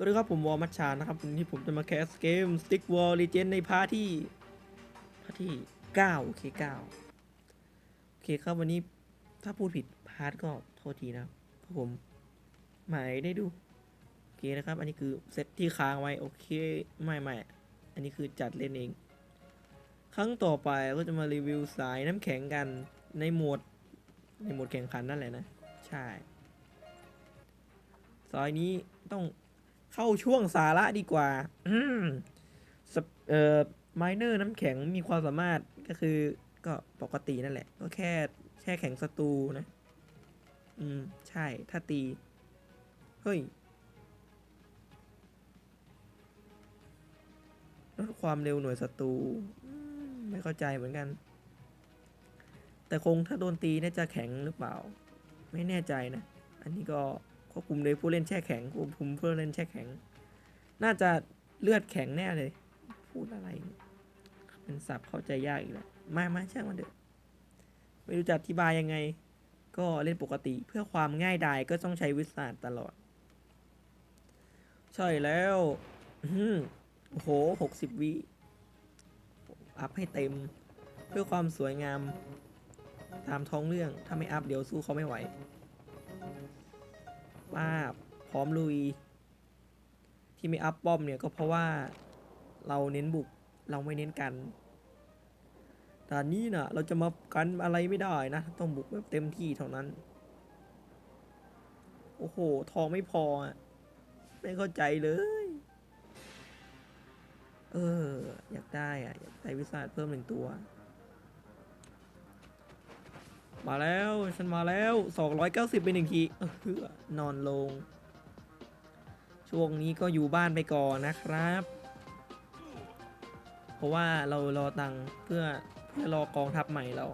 สวัสดีครับผมวอลมัชชานะครับวันนี้ผมจะมาแคสเกม Stick Wall Legend ในพาร์ทที่พาร์ทที่9โอเค9โอเคครับวันนี้ถ้าพูดผิดพาร์ทก็โทษทีนะครับเพราะผมหมายได้ดูโอเคนะครับ อันนี้คือเซตที่ค้างไว้โอเคไม่ไม่อันนี้คือจัดเล่นเอง ครั้งต่อไปก็จะมารีวิวสายน้ำแข็งกันในโหมดในโหมดแข่งขันนั่นแหละนะ ใช่สายนี้ต้อง เข้าช่วงสาระดีกว่า อืมสเอ่อไมเนอร์น้ำแข็งมีความสามารถก็คือก็ปกตินั่นแหละ ก็แค่แช่แข็งศัตรูนะ อืม ใช่ ถ้าตี เฮ้ยลดความเร็วหน่วยศัตรูไม่เข้าใจเหมือนกัน แต่คงถ้าโดนตีน่าจะแข็งหรือเปล่า ไม่แน่ใจนะ อันนี้ก็ ควบคุมโดยผู้เล่นแช่แข็งควบคุมผู้เล่นแช่แข็ง น่าจะเลือดแข็งแน่เลย พูดอะไรเป็นศัพท์เข้าใจยากอีกแล้วมามาช่างมันเถอะไม่รู้จะอธิบายยังไง ก็เล่นปกติเพื่อความง่ายดายก็ต้องใช้วิสาตลอด ใช่แล้วโอ้โหหกสิบวิอัพให้เต็ม เพื่อความสวยงาม ตามท้องเรื่องถ้าไม่อัพเดี๋ยวสู้เขาไม่ไหว ป้าพร้อมลุย ที่ไม่อัพป้อมเนี่ยก็เพราะว่าเราเน้นบุกเราไม่เน้นกันแต่นี้นะเราจะมากันอะไรไม่ได้นะ ต้องบุกแบบเต็มที่เท่านั้น โอ้โห ทองไม่พออะไม่เข้าใจเลย เออ อยากได้อะ อยากได้วิสาทเพิ่มหนึ่งตัว มาแล้วฉันมาแล้ว 290เป็นหนึ่งทีเออเหือนอนลง ช่วงนี้ก็อยู่บ้านไปก่อนนะครับ เพราะว่าเรารอตังค์เพื่อเพื่อรอกองทัพใหม่เรา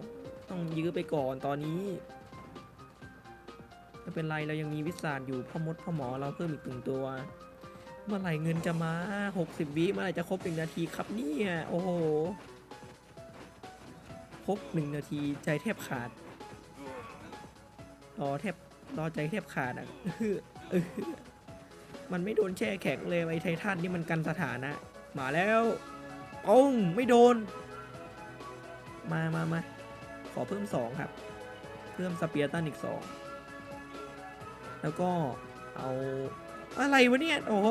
ต้องยื้อไปก่อนตอนนี้ไม่เป็นไรเรายังมีวิสาดอยู่พ่อมดพ่อหมอเราเพิ่มอีกหนึ่งตัว เมื่อไหร่เงินจะมา 60 วิเมื่อไหร่จะครบหนึ่งนาทีครับเนี่ยโอ้โหครบหนึ่งนาทีใจแทบขาด รอแทบรอใจแทบขาดอะมันไม่โดนแช่แข็งเลยไอ้ไททันนี่มันกันสถานะ มาแล้วป้องไม่โดน มามามาขอเพิ่มสองครับ เพิ่มสเปียร์ตันอีกสองแล้วก็เอาอะไรวะเนี่ย โอ้โห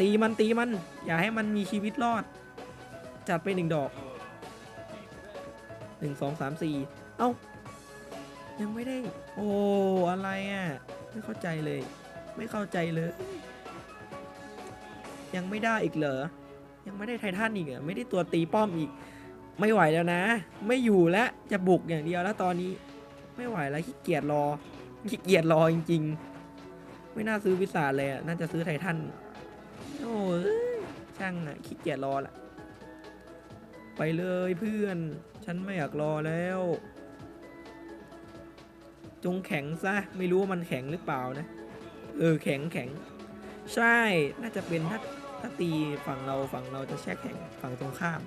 ตีมันตีมัน อย่าให้มันมีชีวิตรอด จัดไปหนึ่งดอกหนึ่งสองสามสี่เอ้า ยังไม่ได้ โอ้ อะไรอะ ไม่เข้าใจเลย ไม่เข้าใจเลย ยังไม่ได้อีกเหรอ ยังไม่ได้ไททันอีกเหรอไม่ได้ตัวตีป้อมอีก ไม่ไหวแล้วนะ ไม่อยู่แล้ว จะบุกอย่างเดียวแล้วตอนนี้ ไม่ไหวแล้วขี้เกียจรอ ขี้เกียจรอจริง ๆ ไม่น่าซื้อวิสาเลยอะ น่าจะซื้อไททัน โอ้ยช่างอะ ขี้เกียจรอละ ไปเลยเพื่อน ฉันไม่อยากรอแล้ว จงแข็งซะ ไม่รู้ว่ามันแข็งหรือเปล่านะ เออแข็งแข็ง ใช่ น่าจะเป็นถ้าถ้าตีฝั่งเราฝั่งเราจะแช่แข็งฝั่งตรงข้าม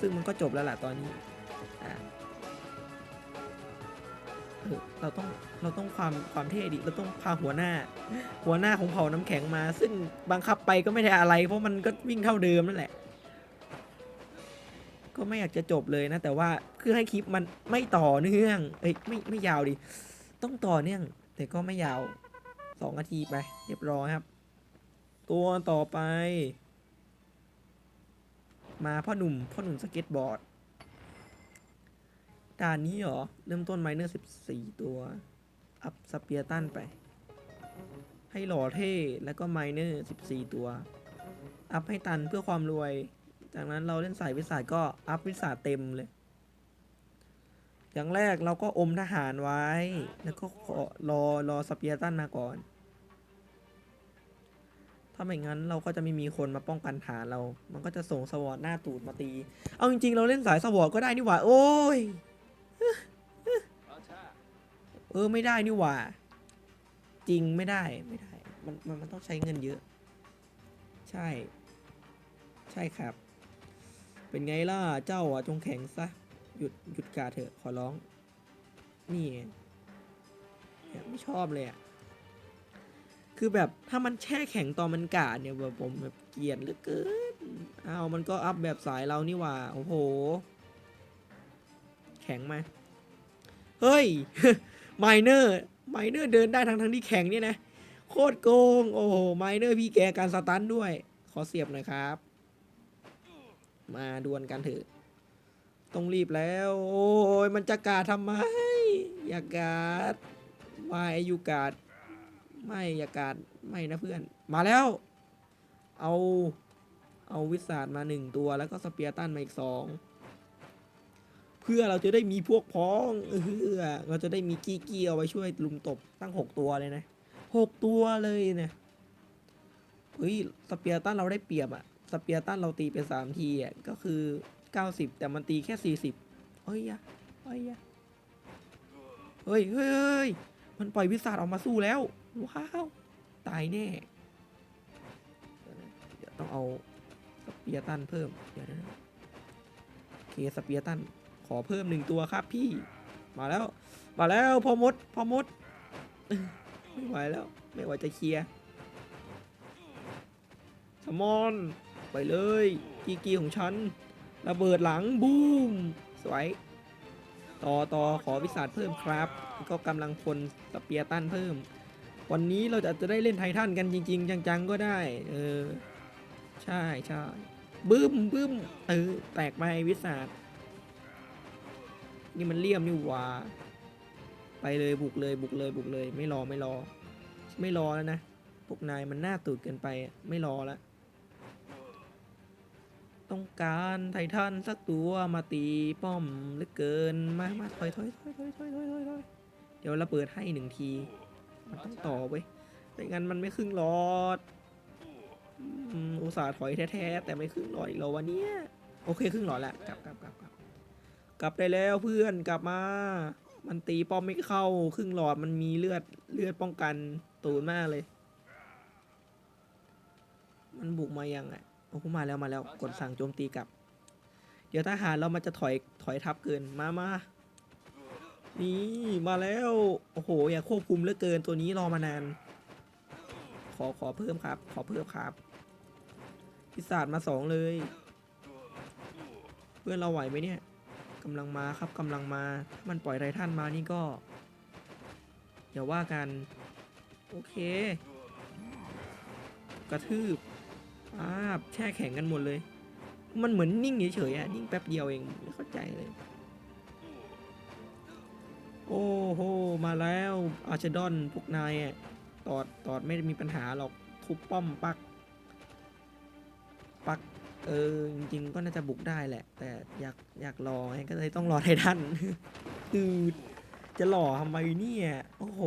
ซึ่งมันก็จบแล้วล่ะตอนนี้อะเออเราต้องเราต้องความความเท่ดิเราต้องพาหัวหน้า หัวหน้าของเผ่าน้ำแข็งมา ซึ่งบังคับไปก็ไม่ได้อะไร เพราะมันก็วิ่งเท่าเดิมนั่นแหละ ก็ไม่อยากจะจบเลยนะ แต่ว่าเพื่อให้คลิปมันไม่ต่อเนื่องเอ้ยไม่ไม่ยาวดิ ต้องต่อเนื่อง แต่ก็ไม่ยาวสองนาทีไป เรียบร้อยครับ ตัวต่อไป มาพ่อหนุ่ม พ่อหนุ่มสเก็ตบอร์ดด่านนี้เหรอ เริ่มต้นไมเนอร์สิบสี่ตัว อัพสเปียร์ตันไป ให้หล่อเท่ แล้วก็ไมเนอร์สิบสี่ตัว อัพให้ตันเพื่อความรวย จากนั้นเราเล่นสายวิสาก็อัพวิสาเต็มเลย อย่างแรกเราก็อมทหารไว้ แล้วก็ขอรอรอสเปียร์ตันมาก่อน ถ้าไม่งั้นเราก็จะไม่มีคนมาป้องกันฐานเรา มันก็จะส่งสวอตหน้าตูดมาตี เอาจริงๆ เราเล่นสายสวอตก็ได้นี่หว่า โอ้ย เออไม่ได้นี่หว่า จริงไม่ได้ไม่ได้ มันมันมันต้องใช้เงินเยอะ ใช่ ใช่ครับ เป็นไงล่ะ เจ้าอะจงแข็งซะ หยุดหยุดกาเถอะขอร้อง นี่ไม่ชอบเลยอะ คือแบบถ้ามันแช่แข็งตอนมันกาดเนี่ยแบบผมแบบเกลียดเหลือเกิน เอาวมันก็อัพแบบสายเรานี่ว่า โอ้โห แข็งไหมเฮ้ย ไมเนอร์ไมเนอร์เดินได้ทั้งทั้งที่แข็งเนี่ยนะ โคตรโกง โอ้โห ไมเนอร์พี่แกการสตันด้วย ขอเสียบหน่อยครับ มาดวลกันเถอะ ต้องรีบแล้ว โอ้ยมันจะกาดทำไม อย่ากาดไม่อยู่กาดไม่อย่ากาดไม่นะเพื่อน มาแล้ว เอาเอาวิสาดมาหนึ่งตัวแล้วก็สเปียร์ตันมาอีกสองเพื่อเราจะได้มีพวกพ้องเออเราจะได้มีกี้กี้เอาไว้ช่วยลุมตบตั้งหกตัวเลยนะหกตัวเลยเนี่ยเฮ้ยสเปียร์ตันเราได้เปรียบอะ สเปียร์ตันเราตีไปสามทีอะก็คือเก้าสิบแต่มันตีแค่สี่สิบเฮ้ยยะเฮ้ยยะเฮ้ยเฮ้ยเฮ้ยมันปล่อยวิสาดออกมาสู้แล้ว ว้าว ตายแน่ เดี๋ยวต้องเอาสเปียร์ตันเพิ่ม เดี๋ยวนะเคสเปียร์ตันขอเพิ่มหนึ่งตัวครับพี่ มาแล้ว มาแล้วพอมดพอมด ไม่ไหวแล้ว ไม่ไหวจะเคลียร์สมอน ไปเลยกีกีของฉัน ระเบิดหลังบูมสวยต่อต่อขอวิสาดเพิ่มครับ ก็กำลังพลสเปียร์ตันเพิ่ม วันนี้เราจะจะได้เล่นไททันกันจริง ๆ จังๆก็ได้ เออ ใช่ใช่บึ้มบึ้มเออแตกไปวิสาดนี่มันเลี่ยมนี่หว่าไปเลยบุกเลยบุกเลยบุกเลย ไม่รอไม่รอ ไม่รอแล้วนะพวกนายมันหน่าตูดเกินไปไม่รอแล้ว ต้องการไททันสักตัวมาตีป้อมเหลือเกินมามาถอยถอยถอยถอยถอยถอยถอยถอยเดี๋ยวเราเปิดให้หนึ่งที มันต้องต่อเว้ยไม่งั้นมันไม่ครึ่งหลอดอุตส่าห์ถอยแท้ๆแต่ไม่ครึ่งหลอดอีกแล้ววันนี้โอเคครึ่งหลอดแล้วกลับกลับกลับกลับกลับได้แล้วเพื่อนกลับมา มันตีป้อมไม่เข้า ครึ่งหลอดมันมีเลือดเลือดป้องกันตูนมากเลย มันบุกมายังไง โอ้โหมาแล้วมาแล้วกดสั่งโจมตีกลับ เดี๋ยวทหารเรามันจะถอยถอยทับเกินมามานี่มาแล้วโอ้โหอย่าควบคุมเหลือเกินตัวนี้รอมานาน ขอขอเพิ่มครับ ขอเพิ่มครับพิศาจมาสองเลย เพื่อนเราไหวไหมเนี่ยกำลังมาครับกำลังมาถ้ามันปล่อยไรททันมานี่ก็อย่าว่ากัน โอเค กระทืบ อาบแช่แข็งกันหมดเลย มันเหมือนนิ่งเฉยๆอะนิ่งแป๊บเดียวเองไม่เข้าใจเลย โอ้โหมาแล้วอาชดอนพวกนายอะตอดตอดไม่มีปัญหาหรอกทุบป้อมปัก ปักเออจริงๆก็น่าจะบุกได้แหละ แต่อยากอยากรอไงก็เลยต้องรอไททันคือจะรอทำไมเนี่ยโอ้โห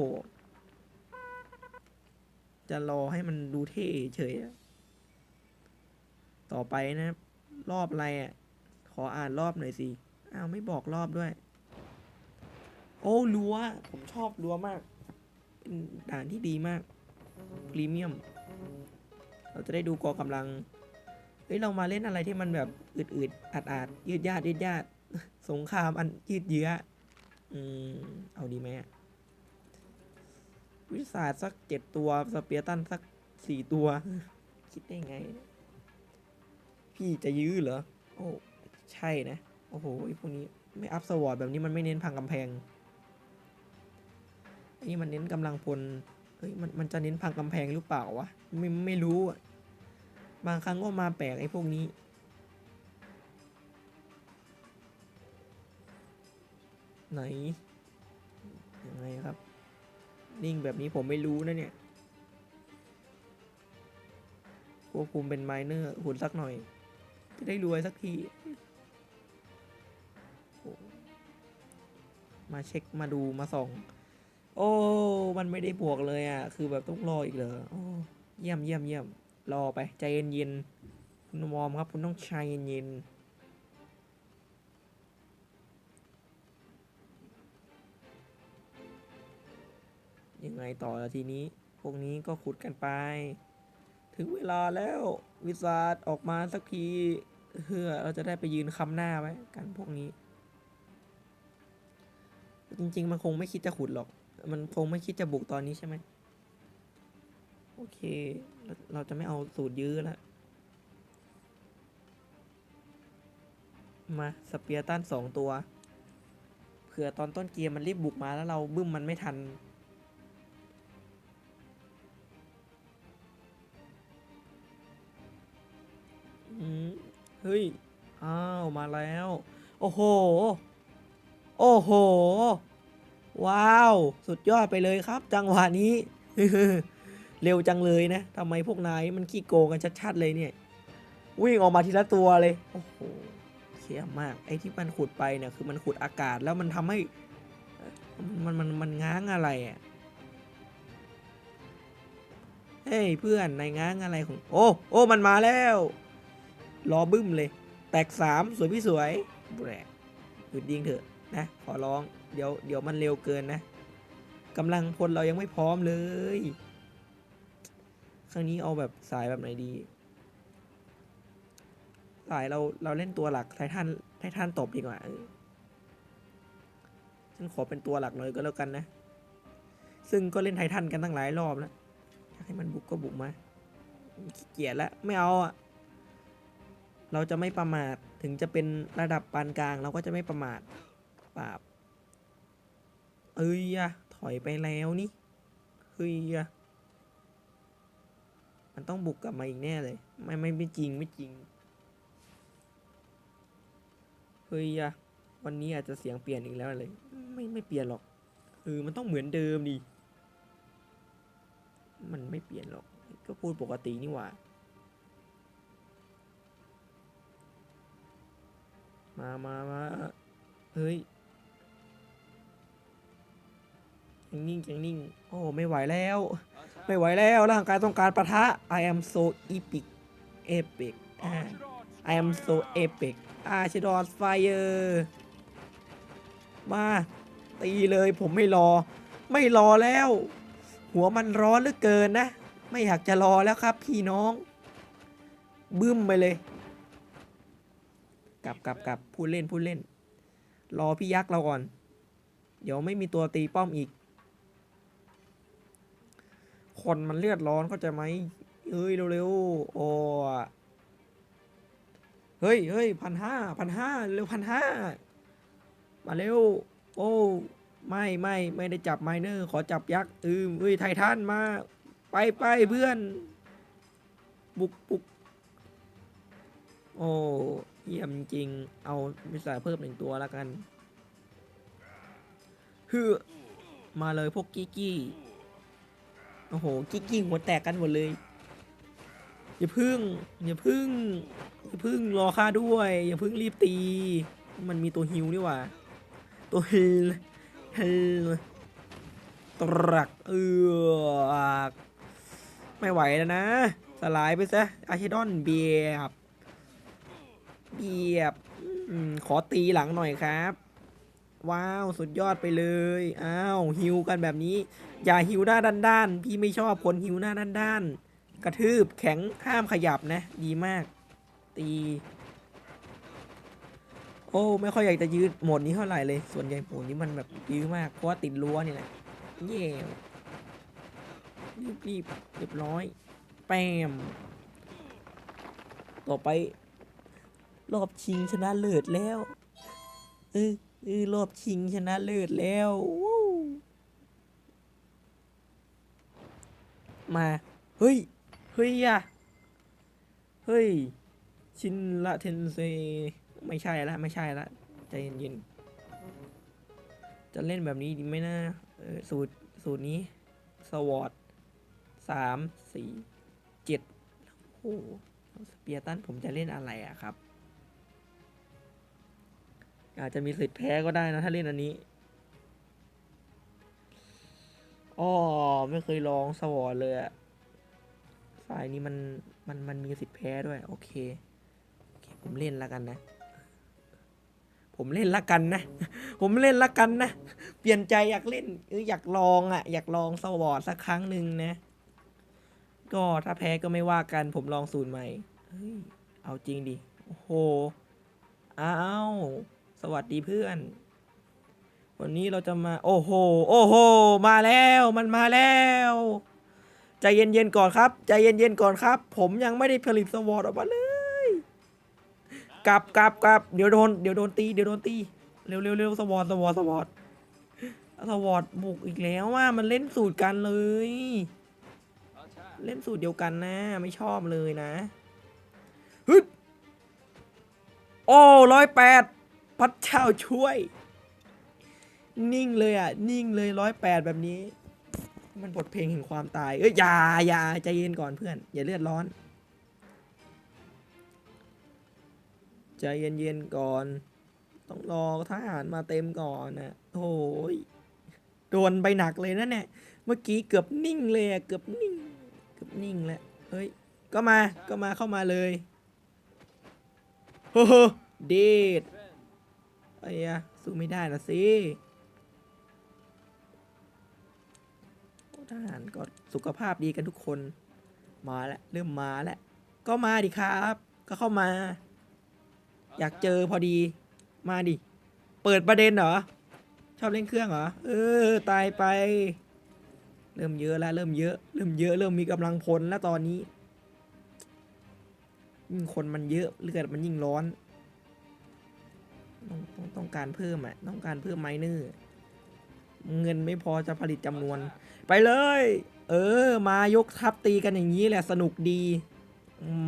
จะรอให้มันดูเท่เฉยอะ ต่อไปนะรอบอะไรอะ ขออ่านรอบหน่อยสิ อ้าวไม่บอกรอบด้วย โอ้รั้ว ผมชอบรั้วมาก เป็นด่านที่ดีมาก พรีเมียม เราจะได้ดูกองกำลัง เฮ้ย เรามาเล่นอะไรที่มันแบบอืดๆอัดอาดๆยืดยาดยืดยาดสงครามอันยืดเยื้อ อืม เอาดีไหมวิสาสักเจ็ดตัว สเปียร์ตันสักสี่ตัว คิดได้ไง พี่จะยื้อเหรอ โอ้ใช่นะ โอ้โหไอพวกนี้ไม่อัพสวอร์ดแบบนี้มันไม่เน้นพังกำแพงอันนี้มันเน้นกำลังพลเฮ้ยมันมันจะเน้นพังกำแพงหรือเปล่าวะไม่ไม่รู้อะบางครั้งก็มาแปลกไอ้พวกนี้ไหนยังไงครับ นิ่งแบบนี้ผมไม่รู้นะเนี่ยควบคุมเป็นไมเนอร์หุ่นสักหน่อย จะได้รวยสักทีมาเช็คมาดูมาส่อง โอ้ มันไม่ได้บวกเลยอะ คือแบบต้องรออีกเหรอโอ้เยี่ยมเยี่ยมเยี่ยมรอไป ใจเย็นๆคุณวอมครับ คุณต้องใจเย็นๆยังไงต่อละทีนี้ พวกนี้ก็ขุดกันไป ถึงเวลาแล้ว วิสาดออกมาสักที เพื่อเราจะได้ไปยืนคำหน้าไว้กันพวกนี้ จริง ๆ มันคงไม่คิดจะขุดหรอก มันคงไม่คิดจะบุกตอนนี้ใช่ไหมโอเค เราเราจะไม่เอาสูตรยื้อแล้วมาสเปียร์ตันสองตัวเผื่อตอนต้นเกมมันรีบบุกมาแล้วเราบึ้มมันไม่ทัน เฮ้ย อ้าว มาแล้ว โอ้โห โอ้โห ว้าว สุดยอดไปเลยครับ จังหวะนี้ เร็วจังเลยนะทำไมพวกนายมันขี้โกงกันชัดๆเลยเนี่ย วิ่งออกมาทีละตัวเลย โอ้โหเขียมมาก ไอ้ที่มันขุดไปเนี่ยคือมันขุดอากาศแล้วมันทำให้ มันมันมันง้างอะไรอะเฮ้ยเพื่อนนายง้างอะไรของ โอ้ โอ้ มันมาแล้ว รอบึ้มเลย แตกสามสวยพี่สวยแบรหยุดยิงเถอะนะ ขอร้อง เดี๋ยวเดี๋ยวมันเร็วเกินนะกำลังพลเรายังไม่พร้อมเลย ครั้งนี้เอาแบบสายแบบไหนดี สายเราเราเล่นตัวหลักไททันไททันตบดีกว่าฉันขอเป็นตัวหลักหน่อยก็แล้วกันนะ ซึ่งก็เล่นไททันกันตั้งหลายรอบแล้วอยากให้มันบุกก็บุกมาขี้เกียจแล้วไม่เอาอะ เราจะไม่ประมาทถึงจะเป็นระดับปานกลาง เราก็จะไม่ประมาทปราบเอ้ยอะถอยไปแล้วนี่เฮ้ยอะมันต้องบุกกลับมาอีกแน่เลย ไม่ไม่ไม่จริงไม่จริงเฮ้ยอะวันนี้อาจจะเสียงเปลี่ยนอีกแล้วเลย ไม่ไม่เปลี่ยนหรอกเออมันต้องเหมือนเดิมดิมันไม่เปลี่ยนหรอก ก็พูดปกตินี่หว่า มามามาเฮ้ยยังนิ่งยังนิ่ง โอ้ ไม่ไหวแล้ว ไม่ไหวแล้ว ร่างกายต้องการปะทะ I am so epic epic อ่า I am so epic อาชิดอสไฟเออร์มา ตีเลยผมไม่รอ ไม่รอแล้ว หัวมันร้อนเหลือเกินนะ ไม่อยากจะรอแล้วครับพี่น้อง บึ้มไปเลย กลับกลับกลับพูดเล่นพูดเล่น รอพี่ยักษ์เราก่อน เดี๋ยวไม่มีตัวตีป้อมอีก คนมันเลือดร้อนเข้าใจไหมเฮ้ยเร็วๆโอ้เฮ้ยเฮ้ยพันห้าพันห้าเร็วพันห้ามาเร็ว โอ้ไม่ไม่ไม่ได้จับไมเนอร์ ขอจับยักษ์เออเฮ้ยไททันมา ไปไปเพื่อน บุกบุกโอ้ เยี่ยมจริง เอาวิสาเพิ่มหนึ่งตัวแล้วกันฮือมาเลยพวกกี้กี้โอ้โห กี้กี้หัวแตกกันหมดเลย อย่าพึ่ง อย่าพึ่ง อย่าพึ่งรอค่าด้วย อย่าพึ่งรีบตี มันมีตัวฮิวนี่หว่า ตัวฮิลฮิลตรักเอือกไม่ไหวแล้วนะ สลายไปซะอาชิดอนเบียบ เบียบอขอตีหลังหน่อยครับ ว้าวสุดยอดไปเลย อ้าวฮิวกันแบบนี้ อย่าฮิวหน้าด้านๆพี่ไม่ชอบคนฮิวหน้าด้านๆกระทืบแข็งห้ามขยับนะ ดีมาก ตี โอ้ไม่ค่อยอยากจะยืดหมดนี้เท่าไหร่เลย ส่วนใหญ่โหมดนี้มันแบบยื้อมากเพราะว่าติดรั้วนี่แหละเย่รีบรีบเรียบร้อย แปมต่อไป รอบชิงชนะเลิศแล้วเออเออรอบชิงชนะเลิศแล้วมาเฮ้ยเฮ้ยอะเฮ้ย ชินละเทนเซไม่ใช่ละไม่ใช่ละใจเย็นๆจะเล่นแบบนี้ดีไหมนะสูตรสูตรนี้สวอตสามสี่เจ็ดโอ้โหสเปียร์ตันผมจะเล่นอะไรอะครับ อาจจะมีสิทธิ์แพ้ก็ได้นะ ถ้าเล่นอันนี้อ๋อไม่เคยลองสวอตเลยอะสายนี้มันมันมันมีสิทธิ์แพ้ด้วย โอเคโอเค ผมเล่นล้วกันนะ ผมเล่นละกันนะ ผมเล่นละกันนะ เปลี่ยนใจอยากเล่นเอออยากลองอะอยากลองสวอตสักครั้งหนึ่งนะ ก็ถ้าแพ้ก็ไม่ว่ากัน ผมลองสูตรใหม่เฮ้ยเอาจริงดิโอ้โหอ้าว สวัสดีเพื่อน วันนี้เราจะมา โอ้โห โอ้โห มาแล้ว มันมาแล้ว ใจเย็นๆก่อนครับ ใจเย็นๆก่อนครับ ผมยังไม่ได้ผลิตสวอตออกมาเลย กลับกลับกลับเดี๋ยวโดน เดี๋ยวโดนตี เดี๋ยวโดนตี เร็วเร็วเร็วสวอตสวอตสวอตสวอตบุกอีกแล้วว่ามันเล่นสูตรกันเลย เล่นสูตรเดียวกันนะ ไม่ชอบเลยนะฮึดโอ้ร้อยแปด พระเจ้าช่วย นิ่งเลยอะ นิ่งเลยร้อยแปดแบบนี้ มันบทเพลงแห่งความตาย เอ้ยอย่าอย่าใจเย็นก่อนเพื่อน อย่าเลือดร้อน ใจเย็นๆก่อน ต้องรอทหารมาเต็มก่อนนะโอ้ยโดนไปหนักเลยนะเนี่ยเมื่อกี้เกือบนิ่งเลยอะเกือบนิ่ง เกือบนิ่งแล้วเฮ้ย ก็มา ก็มาเข้ามาเลยโอ้โหเดด ไอ้ยะสู้ไม่ได้ละสิทหารก็สุขภาพดีกันทุกคน มาแล้วเริ่มมาแล้ว ก็มาดิครับ ก็เข้ามา อยากเจอพอดี มาดิ เปิดประเด็นเหรอ ชอบเล่นเครื่องเหรอ เออ ตายไป เริ่มเยอะแล้ว เริ่มเยอะ เริ่มเยอะ เริ่มมีกำลังพลแล้วตอนนี้ยิ่งคนมันเยอะเลือดมันยิ่งร้อน ต้องต้องต้องการเพิ่มอะ ต้องการเพิ่มไมเนอร์เงินไม่พอจะผลิตจำนวน ไปเลย เออ มายกทัพตีกันอย่างนี้แหละสนุกดี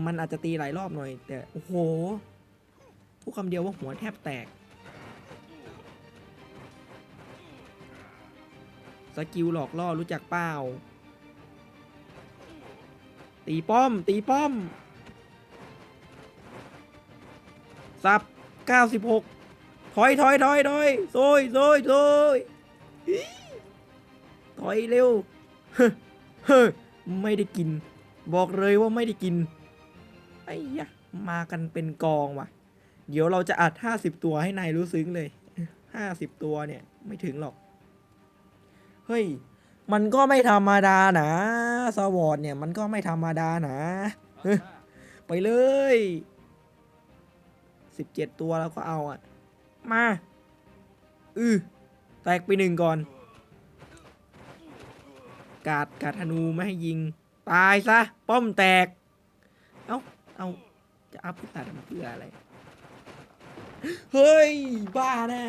มันอาจจะตีหลายรอบหน่อย แต่ โอ้โหพูดคำเดียวว่าหัวแทบแตก สกิลหลอกล่อรู้จักเปล่าตีป้อม ตีป้อมสับ96 ถอยถอยถอยถอยโซยโซยโซยอิ๊ยถอยเร็วเฮ้เฮ้ไม่ได้กิน บอกเลยว่าไม่ได้กินไอ้ยะมากันเป็นกองว่ะ เดี๋ยวเราจะอัด50ตัวให้นายรู้ซึ้งเลย50ตัวเนี่ยไม่ถึงหรอก เฮ้ย มันก็ไม่ธรรมดานะสวอตเนี่ยมันก็ไม่ธรรมดานะเฮ้ยไปเลย17ตัวแล้วก็เอาอะ มาอือแตกไปหนึ่งก่อน กาดกาดธนูไม่ให้ยิง ตายซะ ป้อมแตก เอ้า เอาจะอัพพิตัดเพื่ออะไร เฮ้ย บ้าแน่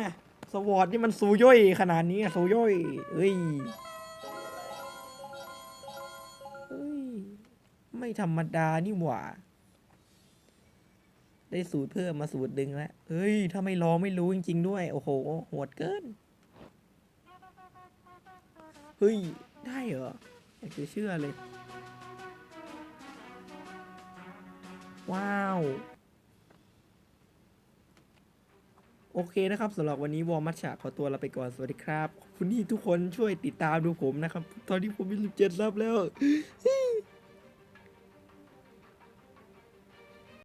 สวอตนี่มันซูย่อยขนาดนี้อะซูย่อยเฮ้ยเฮ้ย ไม่ธรรมดานี่หว่า ได้สูตรเพิ่มมาสูตรดึงแล้วเฮ้ย ถ้าไม่รองไม่รู้จริง ๆ ด้วย โอ้โหโหดเกิน เฮ้ย ได้เหรอ อยากจะเชื่อเลย ว้าว โอเคนะครับสำหรับวันนี้วอร์มัชชาขอตัวลาไปก่อน สวัสดีครับ คุณที่ทุกคนช่วยติดตามดูผมนะครับ ตอนนี้ผมมีสิบเจ็ดซับแล้ว